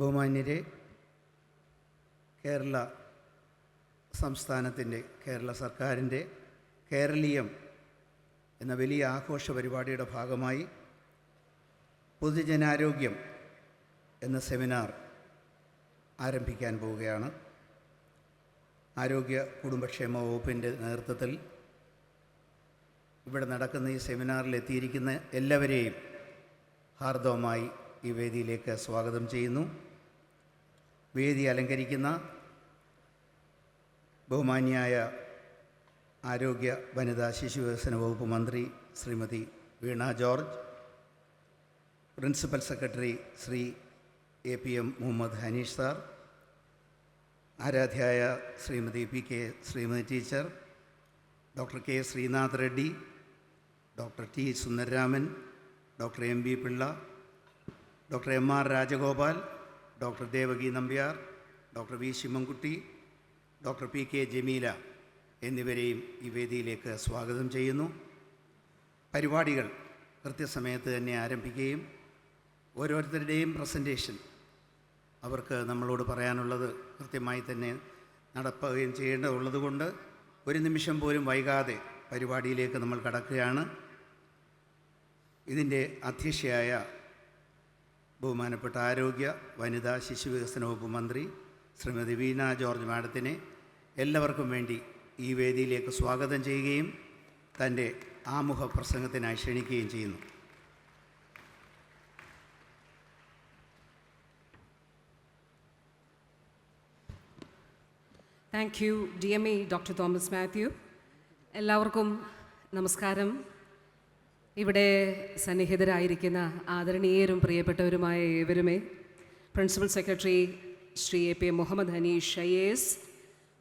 ബഹുമാന്യരെ കേരള സംസ്ഥാനത്തിന്റെ കേരള സർക്കാരിന്റെ കേരളീയം എന്ന വലിയ ആഘോഷ പരിപാടിയുടെ ഭാഗമായി പൊതുജനാരോഗ്യം എന്ന സെമിനാർ ആരംഭിക്കാൻ പോവുകയാണ്. ആരോഗ്യ കുടുംബക്ഷേമ വകുപ്പിന്റെ നേതൃത്വത്തിൽ ഇവിടെ നടക്കുന്ന ഈ സെമിനാറിൽ എത്തിയിരിക്കുന്ന എല്ലാവരെയും ഹാർദവമായി ഈ വേദിയിലേക്ക് സ്വാഗതം ചെയ്യുന്നു. വേദി അലങ്കരിക്കുന്ന ബഹുമാന്യായ ആരോഗ്യ വനിതാ ശിശു വികസന വകുപ്പ് മന്ത്രി Shrimati Veena George principal secretary Shri A P M Muhammad Hanish sir ആരാധ്യായ Shrimati P K Sreemathi teacher doctor K Srinath Reddy doctor T Sundararaman doctor M B Pillai doctor M R Rajagopal doctor Devaki Nambiar doctor V Sivankutty doctor P K Jameela എന്നിവരെയും ഈ വേദിയിലേക്ക് സ്വാഗതം ചെയ്യുന്നു. പരിപാടികൾ കൃത്യസമയത്ത് തന്നെ ആരംഭിക്കുകയും ഓരോരുത്തരുടെയും പ്രസന്റേഷൻ അവർക്ക് നമ്മളോട് പറയാനുള്ളത് കൃത്യമായി തന്നെ നടപ്പുകയും ചെയ്യേണ്ടതുള്ളത് കൊണ്ട് ഒരു നിമിഷം പോലും വൈകാതെ പരിപാടിയിലേക്ക് നമ്മൾ കടക്കുകയാണ്. ഇതിന്റെ അധ്യക്ഷയായ ബഹുമാനപ്പെട്ട ആരോഗ്യ വനിതാ ശിശു വികസന വകുപ്പ് മന്ത്രി ശ്രീമതി വീണ ജോർജ് മാഡത്തിനെ എല്ലാവർക്കും വേണ്ടി ഈ വേദിയിലേക്ക് സ്വാഗതം ചെയ്യുകയും തന്റെ ആമുഖ പ്രസംഗത്തിനായി ക്ഷണിക്കുകയും ചെയ്യുന്നു. Thank you D M E doctor Thomas Mathew എല്ലാവർക്കും നമസ്കാരം. ഇവിടെ സന്നിഹിതരായിരിക്കുന്ന ആദരണീയരും പ്രിയപ്പെട്ടവരുമായ ഏവരുമേ principal secretary Shri A P Muhammad Hanish ഷയേസ്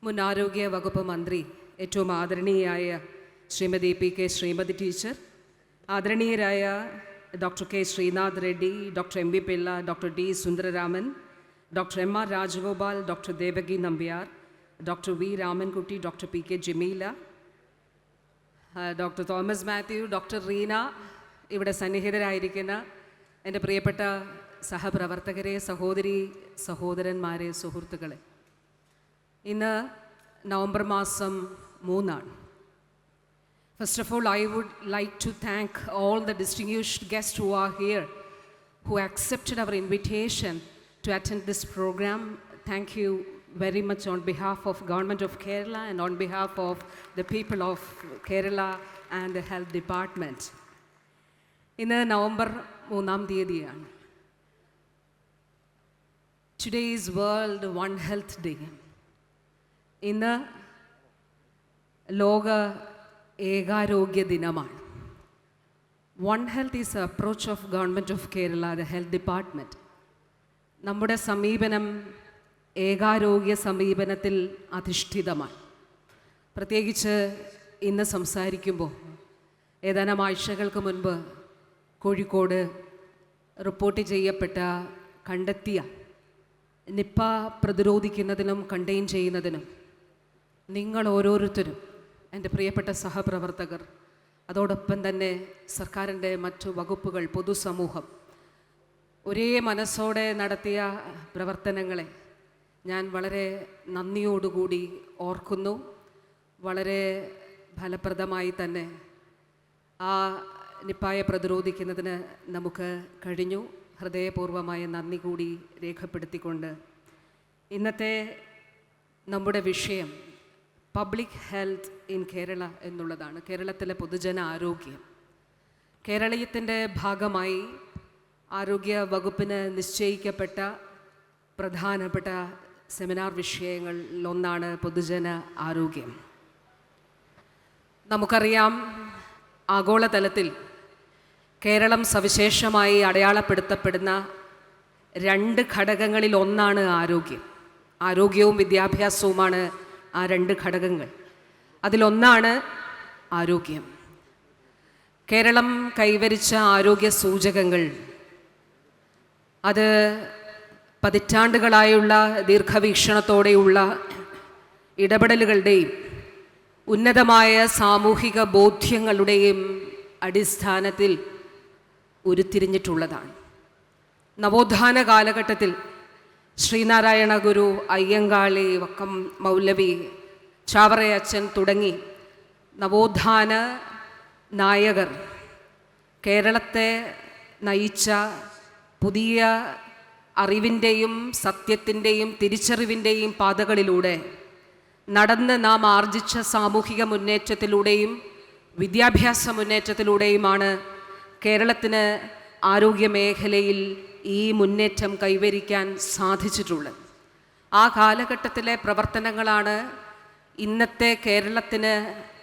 മുൻ ആരോഗ്യ വകുപ്പ് മന്ത്രി ഏറ്റവും ആദരണീയായ Shrimati P K Sreemathi teacher ആദരണീയരായ doctor K Srinath Reddy doctor M B Pillai doctor D Sundararaman doctor M R Rajagopal doctor Devaki Nambiar doctor V Ramankutty doctor P K Jameela doctor Thomas Mathew doctor Reena ഇവിടെ സന്നിഹിതരായിരിക്കുന്ന എന്റെ പ്രിയപ്പെട്ട സഹപ്രവർത്തകരെ സഹോദരി സഹോദരന്മാരെ സുഹൃത്തുക്കളെ. ഇന്ന് November മാസം മൂന്നാണ്. First of all I would like to thank all the distinguished guest who are here who accepted our invitation to attend this programme thank you very much on behalf of Government of Kerala and on behalf of the people of Kerala and the Health Department. ഇന്ന് November മൂന്നാം തീയതിയാണ്. Today is world one health day ഇന്ന് ലോക ഏകാരോഗ്യ ദിനമാണ്. One health is approach of government of Kerala the health department നമ്മുടെ സമീപനം ഏകാരോഗ്യ സമീപനത്തിൽ അധിഷ്ഠിതമാണ്. പ്രത്യേകിച്ച് ഇന്ന് സംസാരിക്കുമ്പോൾ ഏതാനും ആഴ്ചകൾക്ക് മുൻപ് കോഴിക്കോട് റിപ്പോർട്ട് ചെയ്യപ്പെട്ട കണ്ടെത്തിയ നിപ്പ പ്രതിരോധിക്കുന്നതിനും കണ്ടെയ്ൻ ചെയ്യുന്നതിനും നിങ്ങൾ ഓരോരുത്തരും എന്റെ പ്രിയപ്പെട്ട സഹപ്രവർത്തകർ അതോടൊപ്പം തന്നെ സർക്കാരിന്റെ മറ്റു വകുപ്പുകൾ പൊതുസമൂഹം ഒരേ മനസ്സോടെ നടത്തിയ പ്രവർത്തനങ്ങളെ ഞാൻ വളരെ നന്ദിയോടുകൂടി ഓർക്കുന്നു. വളരെ ഫലപ്രദമായി തന്നെ ആ നിപ്പായ പ്രതിരോധിക്കുന്നതിന് നമുക്ക് കഴിഞ്ഞു. ഹൃദയപൂർവമായ നന്ദി കൂടി രേഖപ്പെടുത്തിക്കൊണ്ട് ഇന്നത്തെ നമ്മുടെ വിഷയം പബ്ലിക് ഹെൽത്ത് ഇൻ കേരള എന്നുള്ളതാണ്. കേരളത്തിലെ പൊതുജന ആരോഗ്യം. കേരളീയത്തിന്റെ ഭാഗമായി ആരോഗ്യ വകുപ്പിന് നിശ്ചയിക്കപ്പെട്ട പ്രധാനപ്പെട്ട സെമിനാർ വിഷയങ്ങളിലൊന്നാണ് പൊതുജന ആരോഗ്യം. നമുക്കറിയാം ആഗോളതലത്തിൽ കേരളം സവിശേഷമായി അടയാളപ്പെടുത്തപ്പെടുന്ന രണ്ട് ഘടകങ്ങളിൽ ഒന്നാണ് ആരോഗ്യം. ആരോഗ്യവും വിദ്യാഭ്യാസവുമാണ് ആ രണ്ട് ഘടകങ്ങൾ. അതിലൊന്നാണ് ആരോഗ്യം. കേരളം കൈവരിച്ച ആരോഗ്യ സൂചകങ്ങൾ അത് പതിറ്റാണ്ടുകളായുള്ള ദീർഘവീക്ഷണത്തോടെയുള്ള ഇടപെടലുകളുടെയും ഉന്നതമായ സാമൂഹിക ബോധ്യങ്ങളുടെയും അടിസ്ഥാനത്തിൽ ഉരുത്തിരിഞ്ഞിട്ടുള്ളതാണ്. നവോത്ഥാന കാലഘട്ടത്തിൽ ശ്രീനാരായണ ഗുരു അയ്യങ്കാളി വക്കം മൗലവി ചാവറയച്ചൻ തുടങ്ങി നവോത്ഥാന നായകർ കേരളത്തെ നയിച്ച പുതിയ അറിവിന്റെയും സത്യത്തിന്റെയും തിരിച്ചറിവിന്റെയും പാതകളിലൂടെ നടന്ന് നാം ആർജിച്ച സാമൂഹിക മുന്നേറ്റത്തിലൂടെയും വിദ്യാഭ്യാസ മുന്നേറ്റത്തിലൂടെയുമാണ് കേരളത്തിന് ആരോഗ്യമേഖലയിൽ ഈ മുന്നേറ്റം കൈവരിക്കാൻ സാധിച്ചിട്ടുള്ളത്. ആ കാലഘട്ടത്തിലെ പ്രവർത്തനങ്ങളാണ് ഇന്നത്തെ കേരളത്തിന്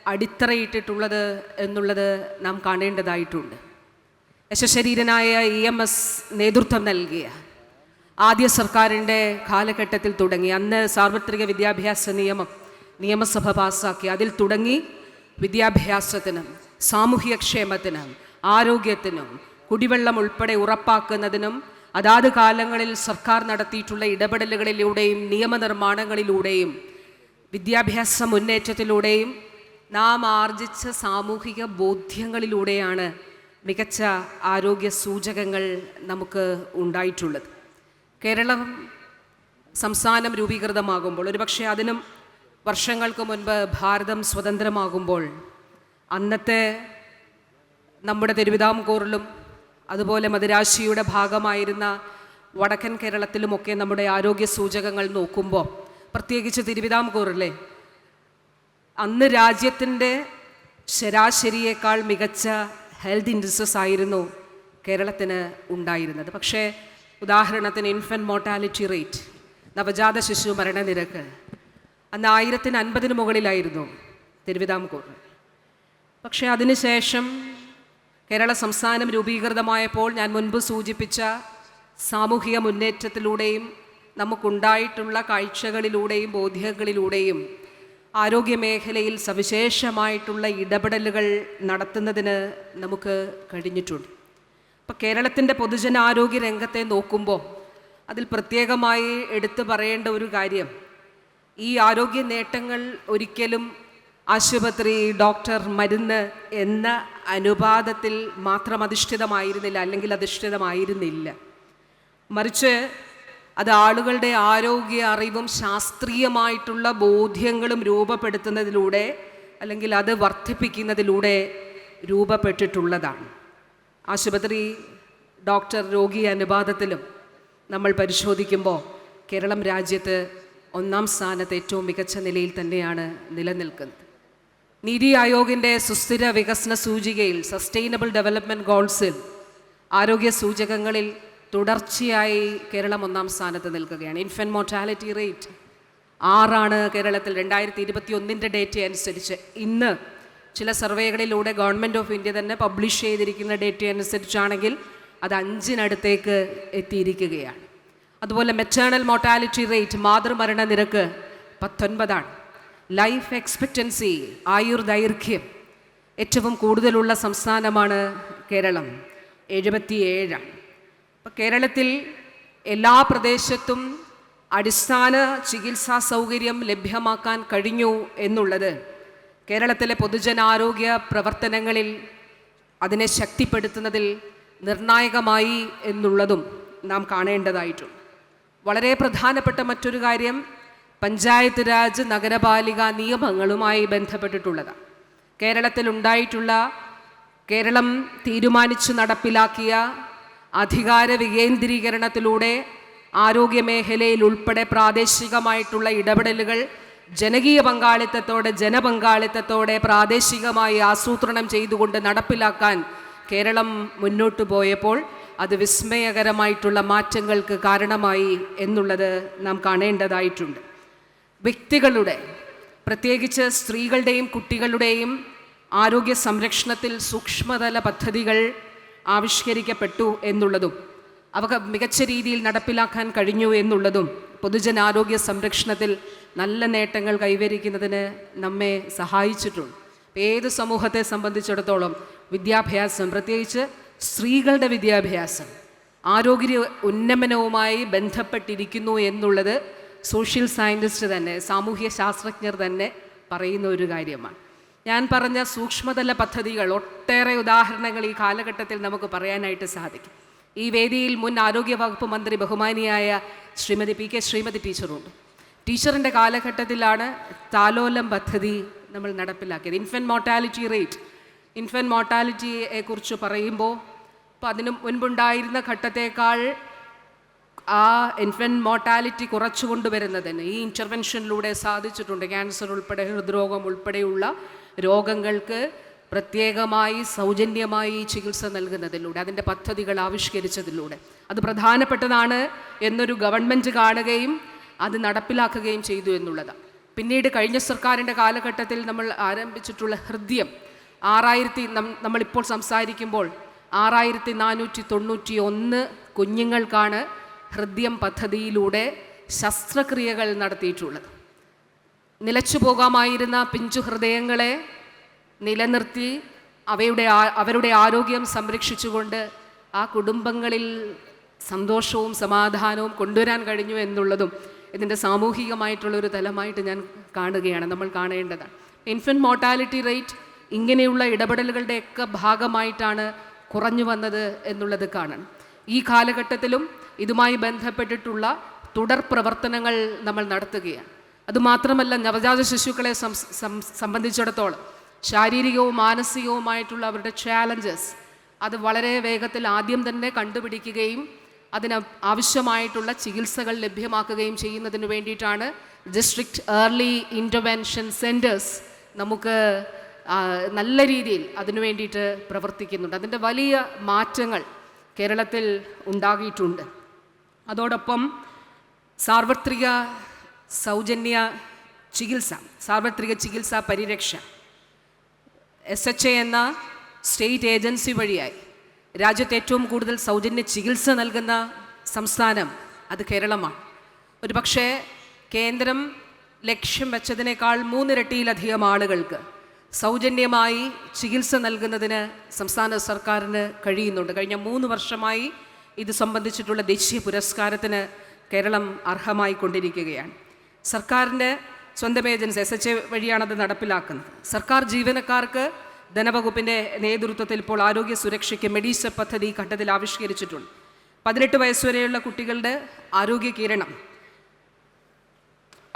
അടിത്തറയിട്ടിട്ടുള്ളത് എന്നുള്ളത് നാം കാണേണ്ടതായിട്ടുണ്ട്. യശശരീരനായ ഇ എം എസ് നേതൃത്വം നൽകിയ ആദ്യ സർക്കാരിന്റെ കാലഘട്ടത്തിൽ തുടങ്ങി. അന്ന് സാർവത്രിക വിദ്യാഭ്യാസ നിയമം നിയമസഭ പാസ്സാക്കി അതിൽ തുടങ്ങി വിദ്യാഭ്യാസത്തിനും സാമൂഹ്യക്ഷേമത്തിനും ആരോഗ്യത്തിനും കുടിവെള്ളം ഉൾപ്പെടെ ഉറപ്പാക്കുന്നതിനും അതാത് കാലങ്ങളിൽ സർക്കാർ നടത്തിയിട്ടുള്ള ഇടപെടലുകളിലൂടെയും നിയമനിർമ്മാണങ്ങളിലൂടെയും വിദ്യാഭ്യാസ മുന്നേറ്റത്തിലൂടെയും നാം ആർജിച്ച സാമൂഹിക ബോധ്യങ്ങളിലൂടെയാണ് മികച്ച ആരോഗ്യ സൂചകങ്ങൾ നമുക്ക് ഉണ്ടായിട്ടുള്ളത്. കേരളം സംസ്ഥാനം രൂപീകൃതമാകുമ്പോൾ ഒരുപക്ഷെ അതിനും വർഷങ്ങൾക്ക് മുൻപ് ഭാരതം സ്വതന്ത്രമാകുമ്പോൾ അന്നത്തെ നമ്മുടെ തിരുവിതാംകൂറിലും അതുപോലെ മദിരാശിയുടെ ഭാഗമായിരുന്ന വടക്കൻ കേരളത്തിലുമൊക്കെ നമ്മുടെ ആരോഗ്യ സൂചകങ്ങൾ നോക്കുമ്പോൾ പ്രത്യേകിച്ച് തിരുവിതാംകൂറിലെ അന്ന് രാജ്യത്തിന്റെ ശരാശരിയേക്കാൾ മികച്ച ഹെൽത്ത് ഇൻഡസ്ട്രീസ് ആയിരുന്നു കേരളത്തിന് ഉണ്ടായിരുന്നത്. പക്ഷേ ഉദാഹരണത്തിന് ഇൻഫന്റ് മോർട്ടാലിറ്റി റേറ്റ് നവജാത ശിശു മരണനിരക്ക് അന്ന് ആയിരത്തിന് അൻപതിന് മുകളിലായിരുന്നു തിരുവിതാംകൂർ. പക്ഷേ അതിനുശേഷം കേരള സംസ്ഥാനം രൂപീകൃതമായപ്പോൾ ഞാൻ മുൻപ് സൂചിപ്പിച്ച സാമൂഹിക മുന്നേറ്റത്തിലൂടെയും നമുക്കുണ്ടായിട്ടുള്ള കാഴ്ചകളിലൂടെയും ബോധ്യങ്ങളിലൂടെയും ആരോഗ്യമേഖലയിൽ സവിശേഷമായിട്ടുള്ള ഇടപെടലുകൾ നടത്തുന്നതിന് നമുക്ക് കഴിഞ്ഞിട്ടുണ്ട്. ഇപ്പോൾ കേരളത്തിന്റെ പൊതുജനാരോഗ്യ രംഗത്തെ നോക്കുമ്പോൾ അതിൽ പ്രത്യേകമായി എടുത്തു പറയേണ്ട ഒരു കാര്യം ഈ ആരോഗ്യ നേട്ടങ്ങൾ ഒരിക്കലും ആശുപത്രി ഡോക്ടർ മരുന്ന് എന്ന അനുപാതത്തിൽ മാത്രം അധിഷ്ഠിതമായിരുന്നില്ല അല്ലെങ്കിൽ അധിഷ്ഠിതമായിരുന്നില്ല. മറിച്ച് അത് ആളുകളുടെ ആരോഗ്യ അറിവും ശാസ്ത്രീയമായിട്ടുള്ള ബോധ്യങ്ങളും രൂപപ്പെടുത്തുന്നതിലൂടെ അല്ലെങ്കിൽ അത് വർദ്ധിപ്പിക്കുന്നതിലൂടെ രൂപപ്പെട്ടിട്ടുള്ളതാണ്. ആശുപത്രി ഡോക്ടർ രോഗി അനുപാതത്തിലും നമ്മൾ പരിശോധിക്കുമ്പോൾ കേരളം രാജ്യത്ത് ഒന്നാം സ്ഥാനത്ത് ഏറ്റവും മികച്ച നിലയിൽ തന്നെയാണ് നിലനിൽക്കുന്നത്. നീതി ആയോഗിന്റെ സുസ്ഥിര വികസന സൂചികയിൽ സസ്റ്റൈനബിൾ ഡെവലപ്മെന്റ് ഗോൾസിൽ ആരോഗ്യ സൂചകങ്ങളിൽ തുടർച്ചയായി കേരളം ഒന്നാം സ്ഥാനത്ത് നിൽക്കുകയാണ്. ഇൻഫന്റ് മോർട്ടാലിറ്റി റേറ്റ് ആറാണ് കേരളത്തിൽ രണ്ടായിരത്തി ഇരുപത്തി ഒന്നിന്റെ ഡേറ്റ അനുസരിച്ച്. ഇന്ന് ചില സർവേകളിലൂടെ ഗവൺമെന്റ് ഓഫ് ഇന്ത്യ തന്നെ പബ്ലിഷ് ചെയ്തിരിക്കുന്ന ഡേറ്റ അനുസരിച്ചാണെങ്കിൽ അത് അഞ്ചിനടുത്തേക്ക് എത്തിയിരിക്കുകയാണ്. അതുപോലെ മെറ്റേണൽ മോർട്ടാലിറ്റി റേറ്റ് മാതൃമരണ നിരക്ക് പത്തൊൻപതാണ്. ലൈഫ് എക്സ്പെക്റ്റൻസി ആയുർ ദൈർഘ്യം ഏറ്റവും കൂടുതലുള്ള സംസ്ഥാനമാണ് കേരളം എഴുപത്തിയേഴാണ്. അപ്പോൾ കേരളത്തിൽ എല്ലാ പ്രദേശത്തും അടിസ്ഥാന ചികിത്സാ സൗകര്യം ലഭ്യമാക്കാൻ കഴിഞ്ഞു എന്നുള്ളത് കേരളത്തിലെ പൊതുജനാരോഗ്യ പ്രവർത്തനങ്ങളിൽ അതിനെ ശക്തിപ്പെടുത്തുന്നതിൽ നിർണായകമായി എന്നുള്ളതും നാം കാണേണ്ടതായിട്ടുണ്ട്. വളരെ പ്രധാനപ്പെട്ട മറ്റൊരു കാര്യം പഞ്ചായത്ത് രാജ് നഗരപാലിക നിയമങ്ങളുമായി ബന്ധപ്പെട്ടിട്ടുള്ളതാണ്. കേരളത്തിൽ ഉണ്ടായിട്ടുള്ള കേരളം തീരുമാനിച്ചു നടപ്പിലാക്കിയ അധികാര വികേന്ദ്രീകരണത്തിലൂടെ ആരോഗ്യമേഖലയിൽ ഉൾപ്പെടെ പ്രാദേശികമായിട്ടുള്ള ഇടപെടലുകൾ ജനകീയ പങ്കാളിത്തത്തോടെ ജനപങ്കാളിത്തത്തോടെ പ്രാദേശികമായി ആസൂത്രണം ചെയ്തുകൊണ്ട് നടപ്പിലാക്കാൻ കേരളം മുന്നോട്ട് പോയപ്പോൾ അത് വിസ്മയകരമായിട്ടുള്ള മാറ്റങ്ങൾക്ക് കാരണമായി എന്നുള്ളത് നാം കാണേണ്ടതായിട്ടുണ്ട്. വ്യക്തികളുടെ പ്രത്യേകിച്ച് സ്ത്രീകളുടെയും കുട്ടികളുടെയും ആരോഗ്യ സംരക്ഷണത്തിൽ സൂക്ഷ്മതല പദ്ധതികൾ ആവിഷ്കരിക്കപ്പെട്ടു എന്നുള്ളതും അവ മികച്ച രീതിയിൽ നടപ്പിലാക്കാൻ കഴിഞ്ഞു എന്നുള്ളതും പൊതുജനാരോഗ്യ സംരക്ഷണത്തിൽ നല്ല നേട്ടങ്ങൾ കൈവരിക്കുന്നതിന് നമ്മെ സഹായിച്ചിട്ടുണ്ട്. ഏത് സമൂഹത്തെ സംബന്ധിച്ചിടത്തോളം വിദ്യാഭ്യാസം പ്രത്യേകിച്ച് സ്ത്രീകളുടെ വിദ്യാഭ്യാസം ആരോഗ്യ ഉന്നമനവുമായി ബന്ധപ്പെട്ടിരിക്കുന്നു എന്നുള്ളത് സോഷ്യൽ സയന്റിസ്റ്റ് തന്നെ സാമൂഹ്യ ശാസ്ത്രജ്ഞർ തന്നെ പറയുന്ന ഒരു കാര്യമാണ്. ഞാൻ പറഞ്ഞ സൂക്ഷ്മതല പദ്ധതികൾ ഒട്ടേറെ ഉദാഹരണങ്ങൾ ഈ കാലഘട്ടത്തിൽ നമുക്ക് പറയാനായിട്ട് സാധിക്കും. ഈ വേദിയിൽ മുൻ ആരോഗ്യ വകുപ്പ് മന്ത്രി ബഹുമാനിയായ ശ്രീമതി പി കെ ശ്രീമതി ടീച്ചറുണ്ട്. ടീച്ചറിന്റെ കാലഘട്ടത്തിലാണ് താലോലം പദ്ധതി നമ്മൾ നടപ്പിലാക്കിയത്. Infant mortality rate. ഇൻഫന്റ് മോർട്ടാലിറ്റിയെ കുറിച്ച് പറയുമ്പോൾ അപ്പോൾ അതിന് മുൻപുണ്ടായിരുന്ന ഘട്ടത്തേക്കാൾ ആ ഇൻഫന്റ് മോർട്ടാലിറ്റി കുറച്ചു കൊണ്ടുവരുന്നതിന് ഈ ഇന്റർവെൻഷനിലൂടെ സാധിച്ചിട്ടുണ്ട്. ക്യാൻസർ ഉൾപ്പെടെ ഹൃദ്രോഗം ഉൾപ്പെടെയുള്ള രോഗങ്ങൾക്ക് പ്രത്യേകമായി സൗജന്യമായി ചികിത്സ നൽകുന്നതിലൂടെ അതിന്റെ പദ്ധതികൾ ആവിഷ്കരിച്ചതിലൂടെ. അത് പ്രധാനപ്പെട്ടതാണ് എന്നൊരു ഗവൺമെന്റ് കാണുകയും അത് നടപ്പിലാക്കുകയും ചെയ്തു എന്നുള്ളതാണ്. പിന്നീട് കഴിഞ്ഞ സർക്കാരിന്റെ കാലഘട്ടത്തിൽ നമ്മൾ ആരംഭിച്ചിട്ടുള്ള ഹൃദയം ആറായിരത്തി നമ്മളിപ്പോൾ സംസാരിക്കുമ്പോൾ ആറായിരത്തി നാനൂറ്റി തൊണ്ണൂറ്റി ഒന്ന് കുഞ്ഞുങ്ങൾക്കാണ് ഹൃദയം പദ്ധതിയിലൂടെ ശസ്ത്രക്രിയകൾ നടത്തിയിട്ടുള്ളത്. നിലച്ചു പോകാമായിരുന്ന പിഞ്ചു ഹൃദയങ്ങളെ നിലനിർത്തി അവയുടെ അവരുടെ ആരോഗ്യം സംരക്ഷിച്ചുകൊണ്ട് ആ കുടുംബങ്ങളിൽ സന്തോഷവും സമാധാനവും കൊണ്ടുവരാൻ കഴിഞ്ഞു എന്നുള്ളതും ഇതിന്റെ സാമൂഹികമായിട്ടുള്ളൊരു തലമായിട്ട് ഞാൻ കാണുകയാണ്. നമ്മൾ കാണേണ്ടതാണ്. ഇൻഫന്റ് മോർട്ടാലിറ്റി റേറ്റ് ഇങ്ങനെയുള്ള ഇടപെടലുകളുടെയൊക്കെ ഭാഗമായിട്ടാണ് കുറഞ്ഞു വന്നത് എന്നുള്ളത് കാണണം. ഈ കാലഘട്ടത്തിലും ഇതുമായി ബന്ധപ്പെട്ടിട്ടുള്ള തുടർ പ്രവർത്തനങ്ങൾ നമ്മൾ നടത്തുകയാണ്. അതുമാത്രമല്ല നവജാത ശിശുക്കളെ സംബന്ധിച്ചിടത്തോളം ശാരീരികവും മാനസികവുമായിട്ടുള്ള അവരുടെ ചാലഞ്ചസ് അത് വളരെ വേഗത്തിൽ ആദ്യം തന്നെ കണ്ടുപിടിക്കുകയും അതിന് ആവശ്യമായിട്ടുള്ള ചികിത്സകൾ ലഭ്യമാക്കുകയും ചെയ്യുന്നതിന് വേണ്ടിയിട്ടാണ് ഡിസ്ട്രിക്ട് ഏർലി ഇന്റർവെൻഷൻ സെന്റേഴ്സ് നമുക്ക് നല്ല രീതിയിൽ അതിനു വേണ്ടിയിട്ട് പ്രവർത്തിക്കുന്നുണ്ട്. അതിന്റെ വലിയ മാറ്റങ്ങൾ കേരളത്തിൽ ഉണ്ടാകിയിട്ടുണ്ട്. അതോടൊപ്പം സാർവത്രിക സൗജന്യ ചികിത്സ സാർവത്രിക ചികിത്സാ പരിരക്ഷ എസ് എച്ച് എ എന്ന സ്റ്റേറ്റ് ഏജൻസി വഴിയായി രാജ്യത്ത് ഏറ്റവും കൂടുതൽ സൗജന്യ ചികിത്സ നൽകുന്ന സംസ്ഥാനം അത് കേരളമാണ്. ഒരു പക്ഷേ കേന്ദ്രം ലക്ഷ്യം വെച്ചതിനേക്കാൾ മൂന്നിരട്ടിയിലധികം ആളുകൾക്ക് സൗജന്യമായി ചികിത്സ നൽകുന്നതിന് സംസ്ഥാന സർക്കാരിന് കഴിയുന്നുണ്ട്. കഴിഞ്ഞ മൂന്ന് വർഷമായി ഇത് സംബന്ധിച്ചിട്ടുള്ള ദേശീയ പുരസ്കാരത്തിന് കേരളം അർഹമായിക്കൊണ്ടിരിക്കുകയാണ് സർക്കാരിന്റെ സ്വന്തം ഏജൻസി എസ് എച്ച് എ വഴിയാണ് അത് നടപ്പിലാക്കുന്നത്. സർക്കാർ ജീവനക്കാർക്ക് ധനവകുപ്പിന്റെ നേതൃത്വത്തിൽ ഇപ്പോൾ ആരോഗ്യ സുരക്ഷയ്ക്ക് മെഡിസെപ് പദ്ധതി ഘട്ടത്തിൽ ആവിഷ്കരിച്ചിട്ടുണ്ട്. പതിനെട്ട് വയസ്സുവരെയുള്ള കുട്ടികളുടെ ആരോഗ്യ കിരണം.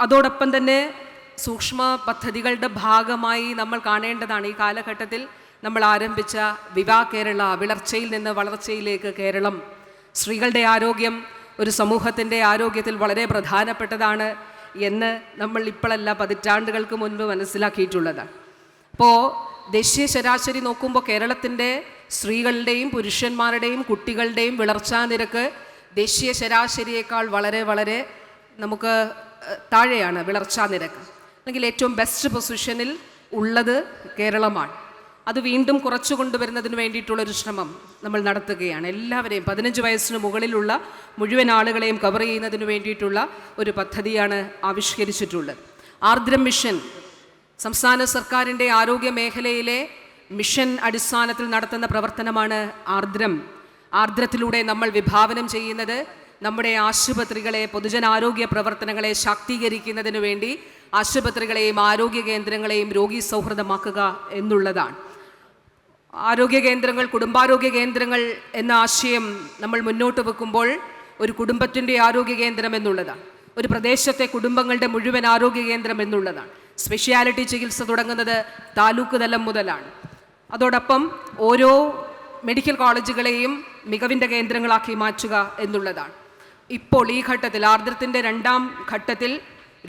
അതോടൊപ്പം തന്നെ സൂക്ഷ്മ പദ്ധതികളുടെ ഭാഗമായി നമ്മൾ കാണേണ്ടതാണ്. ഈ കാലഘട്ടത്തിൽ നമ്മൾ ആരംഭിച്ച വിവാ കേരള വിളർച്ചയിൽ നിന്ന് വളർച്ചയിലേക്ക് കേരളം. സ്ത്രീകളുടെ ആരോഗ്യം ഒരു സമൂഹത്തിന്റെ ആരോഗ്യത്തിൽ വളരെ പ്രധാനപ്പെട്ടതാണ്. എന്ന് നമ്മൾ ഇപ്പോഴല്ല പതിറ്റാണ്ടുകൾക്ക് മുൻപ് മനസ്സിലാക്കിയിട്ടുള്ളതാണ്. അപ്പോൾ ദേശീയ ശരാശരി നോക്കുമ്പോൾ കേരളത്തിന്റെ സ്ത്രീകളുടെയും പുരുഷന്മാരുടെയും കുട്ടികളുടെയും വിളർച്ചാ നിരക്ക് ദേശീയ ശരാശരിയേക്കാൾ വളരെ വളരെ നമുക്ക് താഴെയാണ് വിളർച്ചാ നിരക്ക്. അല്ലെങ്കിൽ ഏറ്റവും ബെസ്റ്റ് പൊസിഷനിൽ ഉള്ളത് കേരളമാണ്. അത് വീണ്ടും കുറച്ചു കൊണ്ടുവരുന്നതിന് വേണ്ടിയിട്ടുള്ളൊരു ശ്രമം. നമ്മൾ നടത്തുകയാണ്. എല്ലാവരെയും പതിനഞ്ച് വയസ്സിന് മുകളിലുള്ള മുഴുവൻ ആളുകളെയും കവർ ചെയ്യുന്നതിന് വേണ്ടിയിട്ടുള്ള ഒരു പദ്ധതിയാണ് ആവിഷ്കരിച്ചിട്ടുള്ളത്. ആർദ്രം മിഷൻ സംസ്ഥാന സർക്കാരിന്റെ ആരോഗ്യ മേഖലയിലെ മിഷൻ അടിസ്ഥാനത്തിൽ നടത്തുന്ന പ്രവർത്തനമാണ് ആർദ്രം. ആർദ്രത്തിലൂടെ നമ്മൾ വിഭാവനം ചെയ്യുന്നത് നമ്മുടെ ആശുപത്രികളെ പൊതുജനാരോഗ്യ പ്രവർത്തനങ്ങളെ ശാക്തീകരിക്കുന്നതിന് വേണ്ടി ആശുപത്രികളെയും ആരോഗ്യ കേന്ദ്രങ്ങളെയും രോഗീ സൗഹൃദമാക്കുക എന്നുള്ളതാണ്. ആരോഗ്യ കേന്ദ്രങ്ങൾ കുടുംബാരോഗ്യ കേന്ദ്രങ്ങൾ എന്ന ആശയം നമ്മൾ മുന്നോട്ട് വെക്കുമ്പോൾ ഒരു കുടുംബത്തിന്റെ ആരോഗ്യ കേന്ദ്രം എന്നുള്ളതാണ്. ഒരു പ്രദേശത്തെ കുടുംബങ്ങളുടെ മുഴുവൻ ആരോഗ്യ കേന്ദ്രം എന്നുള്ളതാണ്. സ്പെഷ്യാലിറ്റി ചികിത്സ തുടങ്ങുന്നത് താലൂക്ക് തലം മുതലാണ്. അതോടൊപ്പം ഓരോ മെഡിക്കൽ കോളേജുകളെയും മികവിന്റെ കേന്ദ്രങ്ങളാക്കി മാറ്റുക എന്നുള്ളതാണ്. ഇപ്പോൾ ഈ ഘട്ടത്തിൽ ആർദ്രത്തിന്റെ രണ്ടാം ഘട്ടത്തിൽ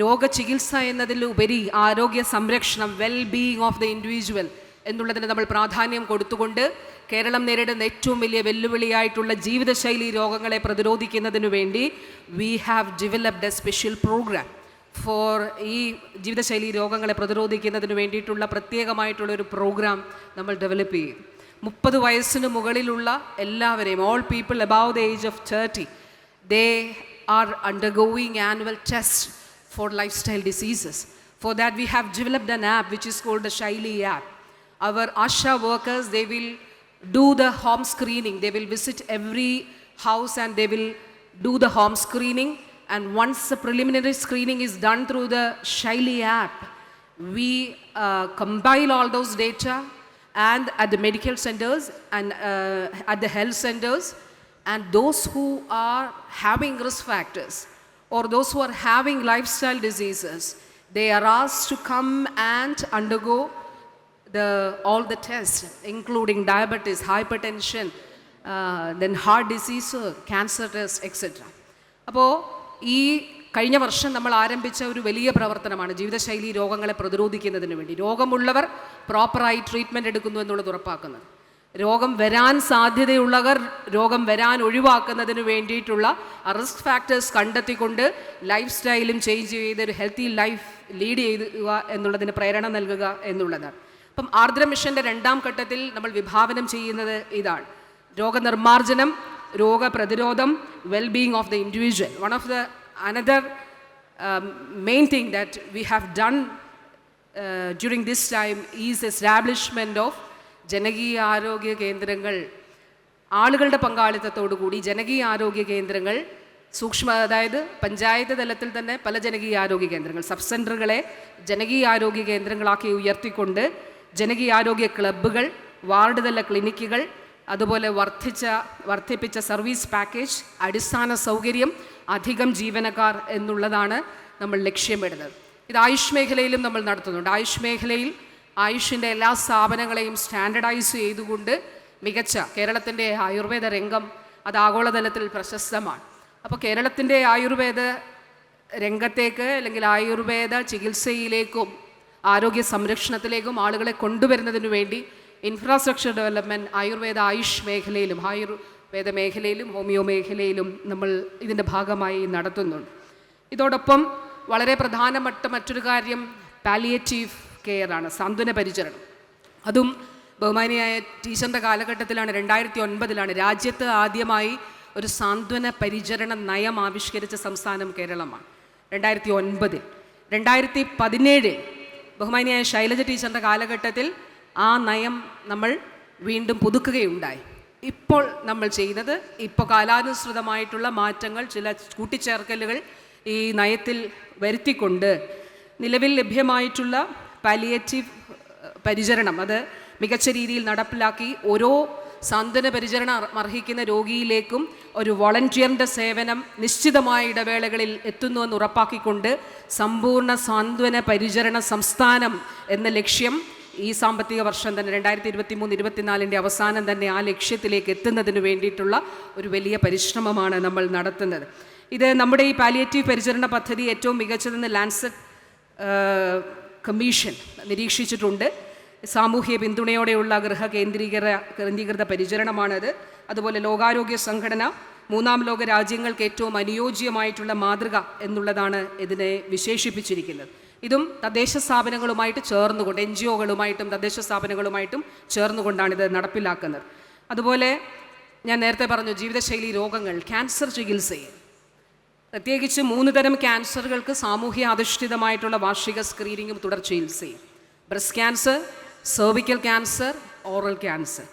രോഗചികിത്സ എന്നതിലുപരി ആരോഗ്യ സംരക്ഷണം well being of the individual എന്നുള്ളതിന് നമ്മൾ പ്രാധാന്യം കൊടുത്തുകൊണ്ട് കേരളം നേരിടുന്ന ഏറ്റവും വലിയ വെല്ലുവിളിയായിട്ടുള്ള ജീവിതശൈലി രോഗങ്ങളെ പ്രതിരോധിക്കുന്നതിനു വേണ്ടി we have developed a special programme for ഈ ജീവിതശൈലി രോഗങ്ങളെ പ്രതിരോധിക്കുന്നതിന് വേണ്ടിയിട്ടുള്ള പ്രത്യേകമായിട്ടുള്ള ഒരു പ്രോഗ്രാം നമ്മൾ ഡെവലപ്പ് ചെയ്യും മുപ്പത് വയസ്സിന് മുകളിലുള്ള എല്ലാവരെയും all people above the age of thirty they they are annual test for life style diseases for that we have developed an app which is called the Shaili app. Our ASHA workers, they will do the home screening. They will visit every house and they will do the home screening. And once the preliminary screening is done through the Shaili app, we uh, compile all those data and at the medical centers and uh, at the health centers and those who are having risk factors or those who are having lifestyle diseases, they are asked to come and undergo the, all the tests, including diabetes, hypertension, uh, then heart disease, cancer test, etc. അപ്പോൾ ഈ കഴിഞ്ഞ വർഷം നമ്മൾ ആരംഭിച്ച ഒരു വലിയ പ്രവർത്തനമാണ് ജീവിതശൈലി രോഗങ്ങളെ പ്രതിരോധിക്കുന്നതിന് വേണ്ടി. രോഗമുള്ളവർ പ്രോപ്പറായി ട്രീറ്റ്മെന്റ് എടുക്കുന്നു എന്നുള്ളത് ഉറപ്പാക്കുന്നത്. രോഗം വരാൻ സാധ്യതയുള്ളവർ രോഗം വരാൻ ഒഴിവാക്കുന്നതിന് വേണ്ടിയിട്ടുള്ള റിസ്ക് ഫാക്ടേഴ്സ് കണ്ടെത്തിക്കൊണ്ട് ലൈഫ് സ്റ്റൈലും ചേഞ്ച് ചെയ്ത് ഒരു ഹെൽത്തി ലൈഫ് ലീഡ് ചെയ്യുക എന്നുള്ളതിന് പ്രേരണ നൽകുക എന്നുള്ളതാണ്. അപ്പം ആർദ്ര മിഷന്റെ രണ്ടാം ഘട്ടത്തിൽ നമ്മൾ വിഭാവനം ചെയ്യുന്നത് ഇതാണ്. രോഗനിർമ്മാർജനം രോഗപ്രതിരോധം wellbeing of the individual one of the another main thing that we have done during this time is establishment of ജനകീയ ആരോഗ്യ കേന്ദ്രങ്ങൾ. ആളുകളുടെ പങ്കാളിത്തത്തോടുകൂടി ജനകീയ ആരോഗ്യ കേന്ദ്രങ്ങൾ സൂക്ഷ്മ അതായത് പഞ്ചായത്ത് തലത്തിൽ തന്നെ പല ജനകീയ ആരോഗ്യ കേന്ദ്രങ്ങൾ സബ് സെന്ററുകളെ ജനകീയ ആരോഗ്യ കേന്ദ്രങ്ങളാക്കി ഉയർത്തിക്കൊണ്ട് ജനകീയ ആരോഗ്യ ക്ലബ്ബുകൾ വാർഡ് തല ക്ലിനിക്കുകൾ അതുപോലെ വർദ്ധിച്ച വർദ്ധിപ്പിച്ച സർവീസ് പാക്കേജ് അടിസ്ഥാന സൗകര്യം അധികം ജീവനക്കാർ എന്നുള്ളതാണ് നമ്മൾ ലക്ഷ്യമിടുന്നത്. ഇത് ആയുഷ് മേഖലയിലും നമ്മൾ നടത്തുന്നുണ്ട്. ആയുഷ് മേഖലയിൽ ആയുഷിന്റെ എല്ലാ സ്ഥാപനങ്ങളെയും സ്റ്റാൻഡർഡൈസ് ചെയ്തുകൊണ്ട് മികച്ച കേരളത്തിന്റെ ആയുർവേദ രംഗം അത് ആഗോളതലത്തിൽ പ്രശസ്തമാണ്. അപ്പോൾ കേരളത്തിന്റെ ആയുർവേദ രംഗത്തേക്ക് അല്ലെങ്കിൽ ആയുർവേദ ചികിത്സയിലേക്കും ആരോഗ്യ സംരക്ഷണത്തിലേക്കും ആളുകളെ കൊണ്ടുവരുന്നതിനു വേണ്ടി ഇൻഫ്രാസ്ട്രക്ചർ ഡെവലപ്മെന്റ് ആയുർവേദ ആയുഷ് മേഖലയിലും ആയുർവേദ മേഖലയിലും ഹോമിയോ മേഖലയിലും നമ്മൾ ഇതിന്റെ ഭാഗമായി നടത്തുന്നുണ്ട്. ഇതോടൊപ്പം വളരെ പ്രധാനപ്പെട്ട മറ്റൊരു കാര്യം പാലിയേറ്റീവ് കെയർ ആണ് സാന്ത്വന പരിചരണം. അതും ബഹുമാനിയായ ടീച്ചറിന്റെ കാലഘട്ടത്തിലാണ് രണ്ടായിരത്തി ഒൻപതിലാണ് രാജ്യത്ത് ആദ്യമായി ഒരു സാന്ത്വന പരിചരണ നയം ആവിഷ്കരിച്ച സംസ്ഥാനം കേരളമാണ് രണ്ടായിരത്തി ഒൻപതിൽ രണ്ടായിരത്തി പതിനേഴിൽ ബഹുമാനിയായ ശൈലജ ടീച്ചറിന്റെ കാലഘട്ടത്തിൽ ആ നയം നമ്മൾ വീണ്ടും പുതുക്കുകയുണ്ടായി. ഇപ്പോൾ നമ്മൾ ചെയ്യുന്നത് ഇപ്പോൾ കാലാനുസൃതമായിട്ടുള്ള മാറ്റങ്ങൾ ചില കൂട്ടിച്ചേർക്കലുകൾ ഈ നയത്തിൽ വരുത്തിക്കൊണ്ട് നിലവിൽ ലഭ്യമായിട്ടുള്ള പാലിയേറ്റീവ് പരിചരണം അത് മികച്ച രീതിയിൽ നടപ്പിലാക്കി ഓരോ സാന്ത്വന പരിചരണം അർഹിക്കുന്ന രോഗിയിലേക്കും ഒരു വോളണ്ടിയറിന്റെ സേവനം നിശ്ചിതമായ ഇടവേളകളിൽ എത്തുന്നുവെന്ന് ഉറപ്പാക്കിക്കൊണ്ട് സമ്പൂർണ സാന്ത്വന പരിചരണ സംസ്ഥാനം എന്ന ലക്ഷ്യം ഈ സാമ്പത്തിക വർഷം തന്നെ രണ്ടായിരത്തി ഇരുപത്തി മൂന്ന് ഇരുപത്തിനാലിന്റെ അവസാനം തന്നെ ആ ലക്ഷ്യത്തിലേക്ക് എത്തുന്നതിന് വേണ്ടിയിട്ടുള്ള ഒരു വലിയ പരിശ്രമമാണ് നമ്മൾ നടത്തുന്നത്. ഇത് നമ്മുടെ ഈ പാലിയേറ്റീവ് പരിചരണ പദ്ധതി ഏറ്റവും മികച്ചതെന്ന് ലാൻസെറ്റ് കമ്മീഷൻ നിരീക്ഷിച്ചിട്ടുണ്ട്. സാമൂഹ്യ പിന്തുണയോടെയുള്ള ഗൃഹ കേന്ദ്രീകൃത കേന്ദ്രീകൃത പരിചരണമാണത്. അതുപോലെ ലോകാരോഗ്യ സംഘടന മൂന്നാം ലോക രാജ്യങ്ങൾക്ക് ഏറ്റവും അനുയോജ്യമായിട്ടുള്ള മാതൃക എന്നുള്ളതാണ് ഇതിനെ വിശേഷിപ്പിച്ചിരിക്കുന്നത്. ഇതും തദ്ദേശ സ്ഥാപനങ്ങളുമായിട്ട് ചേർന്നുകൊണ്ട് എൻ ജി ഒകളുമായിട്ടും തദ്ദേശ സ്ഥാപനങ്ങളുമായിട്ടും ചേർന്നുകൊണ്ടാണ് ഇത് നടപ്പിലാക്കുന്നത്. അതുപോലെ ഞാൻ നേരത്തെ പറഞ്ഞു ജീവിതശൈലി രോഗങ്ങൾ ക്യാൻസർ ചികിത്സയിൽ. പ്രത്യേകിച്ച് മൂന്ന് തരം ക്യാൻസറുകൾക്ക് സാമൂഹ്യ അധിഷ്ഠിതമായിട്ടുള്ള വാർഷിക സ്ക്രീനിങ്ങും തുടർ ചികിത്സയും breast cancer cervical cancer oral cancer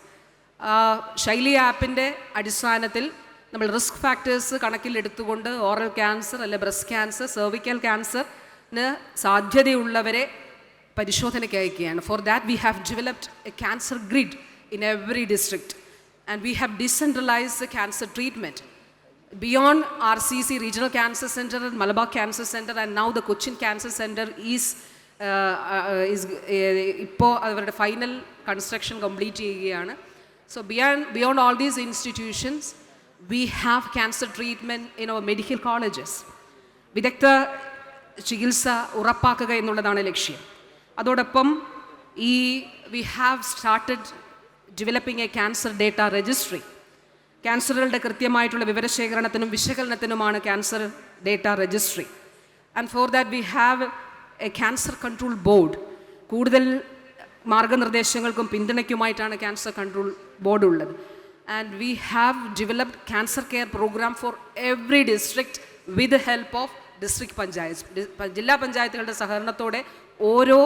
Shaili ആപ്പിന്റെ അടിസ്ഥാനത്തിൽ നമ്മൾ റിസ്ക് ഫാക്ടേഴ്സ് കണക്കിലെടുത്തുകൊണ്ട് ഓറൽ ക്യാൻസർ അല്ലെ ബ്രസ്റ്റ് ക്യാൻസർ സെർവിക്കൽ ക്യാൻസറിന് സാധ്യതയുള്ളവരെ പരിശോധനയ്ക്ക് അയക്കുകയാണ്. For that we have developed a cancer grid in every district and we have decentralised cancer treatment beyond R C C regional cancer centre Cancer Center and now the the Cancer Center centre is ഇപ്പോൾ അവരുടെ final construction complete ചെയ്യുകയാണ്. So beyond beyond all these institutions we have cancer treatment in our medical colleges വിദഗ്ധ ചികിത്സ ഉറപ്പാക്കുക എന്നുള്ളതാണ് ലക്ഷ്യം. അതോടൊപ്പം ഈ we have started developing a cancer data registry ക്യാൻസറുകളുടെ കൃത്യമായിട്ടുള്ള വിവരശേഖരണത്തിനും വിശകലനത്തിനുമാണ് cancer data registry and for that we have cancer control board കൂടുതൽ മാർഗനിർദ്ദേശങ്ങൾക്കും പിന്തുണയ്ക്കുമായിട്ടാണ് ക്യാൻസർ കൺട്രോൾ ബോർഡ് ഉള്ളത്. And we have developed cancer care programme for every district with help of district panchayat ജില്ലാ പഞ്ചായത്തുകളുടെ സഹകരണത്തോടെ ഓരോ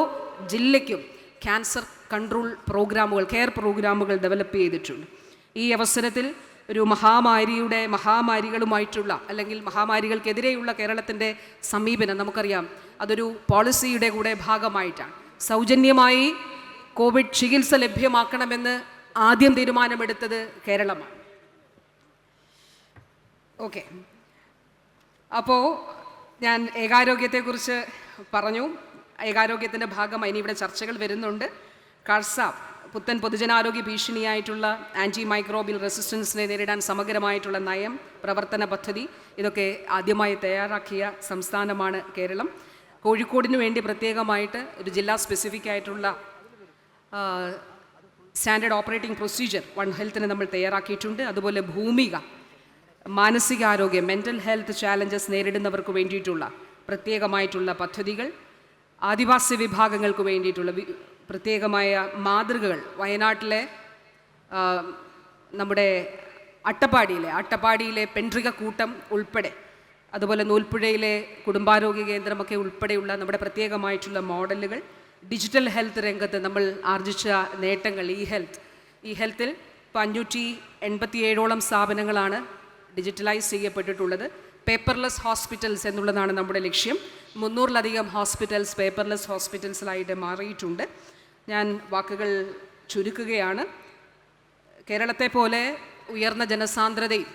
ജില്ലയ്ക്കും ക്യാൻസർ കൺട്രോൾ പ്രോഗ്രാമുകൾ കെയർ പ്രോഗ്രാമുകൾ ഡെവലപ്പ് ചെയ്തിട്ടുണ്ട്. ഈ അവസരത്തിൽ ഒരു മഹാമാരിയുടെ മഹാമാരികളുമായിട്ടുള്ള അല്ലെങ്കിൽ മഹാമാരികൾക്കെതിരെയുള്ള കേരളത്തിന്റെ സമീപനം നമുക്കറിയാം. അതൊരു പോളിസിയുടെ കൂടെ ഭാഗമായിട്ടാണ്. സൗജന്യമായി കോവിഡ് ചികിത്സ ലഭ്യമാക്കണമെന്ന് ആദ്യം തീരുമാനമെടുത്തത് കേരളമാണ്. ഓക്കെ അപ്പോൾ ഞാൻ ഏകാരോഗ്യത്തെക്കുറിച്ച് പറഞ്ഞു. ഏകാരോഗ്യത്തിന്റെ ഭാഗമായി ഇനി ഇവിടെ ചർച്ചകൾ വരുന്നുണ്ട്. കർസാപ്പ് പുത്തൻ പൊതുജനാരോഗ്യ ഭീഷണിയായിട്ടുള്ള ആന്റി മൈക്രോബിയൽ റെസിസ്റ്റൻസിനെ നേരിടാൻ സമഗ്രമായിട്ടുള്ള നയം പ്രവർത്തന പദ്ധതി ഇതൊക്കെ ആദ്യമായി തയ്യാറാക്കിയ സംസ്ഥാനമാണ് കേരളം. കോഴിക്കോടിന് വേണ്ടി പ്രത്യേകമായിട്ട് ഒരു ജില്ലാ സ്പെസിഫിക് ആയിട്ടുള്ള സ്റ്റാൻഡേർഡ് ഓപ്പറേറ്റിംഗ് പ്രൊസീജിയർ വൺ ഹെൽത്തിന് നമ്മൾ തയ്യാറാക്കിയിട്ടുണ്ട്. അതുപോലെ ഭൂമിക മാനസികാരോഗ്യം മെന്റൽ ഹെൽത്ത് ചാലഞ്ചസ് നേരിടുന്നവർക്ക് വേണ്ടിയിട്ടുള്ള പ്രത്യേകമായിട്ടുള്ള പദ്ധതികൾ ആദിവാസി വിഭാഗങ്ങൾക്ക് വേണ്ടിയിട്ടുള്ള പ്രത്യേകമായ മാതൃകകൾ. വയനാട്ടിലെ നമ്മുടെ അട്ടപ്പാടിയിലെ അട്ടപ്പാടിയിലെ പെൺട്രിക കൂട്ടം ഉൾപ്പെടെ അതുപോലെ നൂൽപ്പുഴയിലെ കുടുംബാരോഗ്യ കേന്ദ്രമൊക്കെ ഉൾപ്പെടെയുള്ള നമ്മുടെ പ്രത്യേകമായിട്ടുള്ള മോഡലുകൾ ഡിജിറ്റൽ ഹെൽത്ത് രംഗത്ത് നമ്മൾ ആർജിച്ച നേട്ടങ്ങൾ ഈ ഹെൽത്ത് ഈ ഹെൽത്തിൽ ഇപ്പോൾ അഞ്ഞൂറ്റി എൺപത്തിയേഴോളം സ്ഥാപനങ്ങളാണ് ഡിജിറ്റലൈസ് ചെയ്യപ്പെട്ടിട്ടുള്ളത്. പേപ്പർലെസ് ഹോസ്പിറ്റൽസ് എന്നുള്ളതാണ് നമ്മുടെ ലക്ഷ്യം. മുന്നൂറിലധികം ഹോസ്പിറ്റൽസ് പേപ്പർലെസ് ഹോസ്പിറ്റൽസിലായിട്ട് മാറിയിട്ടുണ്ട്. ഞാൻ വാക്കുകൾ ചുരുക്കുകയാണ്. കേരളത്തെ പോലെ ഉയർന്ന ജനസാന്ദ്രതയും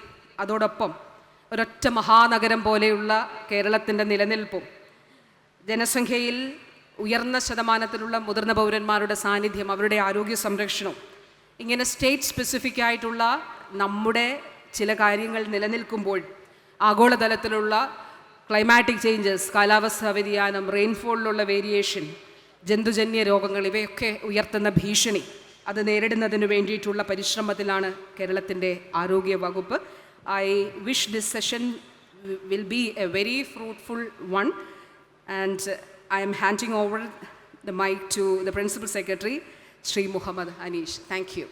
അതോടൊപ്പം ഒരൊറ്റ മഹാനഗരം പോലെയുള്ള കേരളത്തിന്റെ നിലനിൽപ്പും ജനസംഖ്യയിൽ ഉയർന്ന ശതമാനത്തിലുള്ള മുതിർന്ന പൗരന്മാരുടെ സാന്നിധ്യം അവരുടെ ആരോഗ്യ സംരക്ഷണവും ഇങ്ങനെ സ്റ്റേറ്റ് സ്പെസിഫിക് ആയിട്ടുള്ള നമ്മുടെ ചില കാര്യങ്ങൾ നിലനിൽക്കുമ്പോൾ ആഗോളതലത്തിലുള്ള ക്ലൈമാറ്റിക് ചേഞ്ചസ് കാലാവസ്ഥാ വ്യതിയാനം റെയിൻഫോളിലുള്ള വേരിയേഷൻ ജന്തുജന്യ രോഗങ്ങൾ ഇവയൊക്കെ ഉയർത്തുന്ന ഭീഷണി അത് നേരിടുന്നതിന് വേണ്ടിയിട്ടുള്ള പരിശ്രമത്തിലാണ് കേരളത്തിന്റെ ആരോഗ്യ വകുപ്പ് I wish this session will be a very fruitful one. And I am handing over the mic to the Principal Secretary, Sri Muhammad Anish. Thank you.